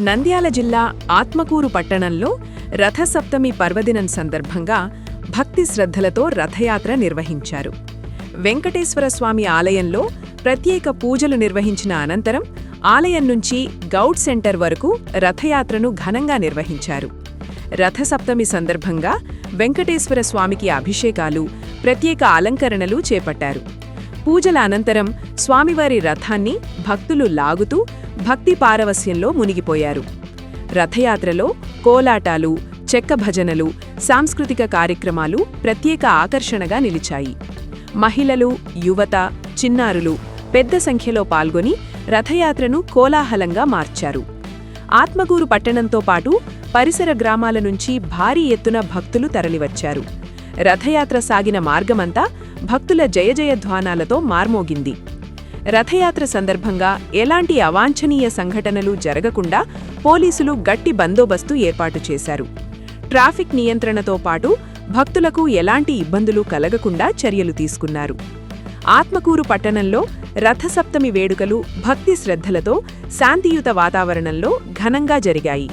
నంద్యాల జిల్లా ఆత్మకూరు పట్టణంలో రథసప్తమి పర్వదినం సందర్భంగా భక్తి శ్రద్ధలతో రథయాత్ర నిర్వహించారు. వెంకటేశ్వర స్వామి ఆలయంలో ప్రత్యేక పూజలు నిర్వహించిన అనంతరం ఆలయం నుంచి గౌడ్ సెంటర్ వరకు రథయాత్రను ఘనంగా నిర్వహించారు. రథసప్తమి సందర్భంగా వెంకటేశ్వర స్వామికి అభిషేకాలు ప్రత్యేక అలంకరణలు చేపట్టారు. పూజల అనంతరం స్వామివారి రథాన్ని భక్తులు లాగుతూ భక్తి పారవస్యంలో మునిగిపోయారు. రథయాత్రలో కోలాటాలు చెక్క భజనలు సాంస్కృతిక కార్యక్రమాలు ప్రత్యేక ఆకర్షణగా నిలిచాయి. మహిళలు యువత చిన్నారులు పెద్ద సంఖ్యలో పాల్గొని రథయాత్రను కోలాహలంగా మార్చారు. ఆత్మగూరు పట్టణంతో పాటు పరిసర గ్రామాల నుంచి భారీ ఎత్తున భక్తులు తరలివచ్చారు. రథయాత్ర సాగిన మార్గమంతా భక్తుల జయజయధ్వానాలతో మార్మోగింది. రథయాత్ర సందర్భంగా ఎలాంటి అవాంఛనీయ సంఘటనలు జరగకుండా పోలీసులు గట్టి బందోబస్తు ఏర్పాటు చేశారు. ట్రాఫిక్ నియంత్రణతో పాటు భక్తులకు ఎలాంటి ఇబ్బందులు కలగకుండా చర్యలు తీసుకున్నారు. ఆత్మకూరు పట్టణంలో రథసప్తమి వేడుకలు భక్తి శ్రద్ధలతో శాంతియుత వాతావరణంలో ఘనంగా జరిగాయి.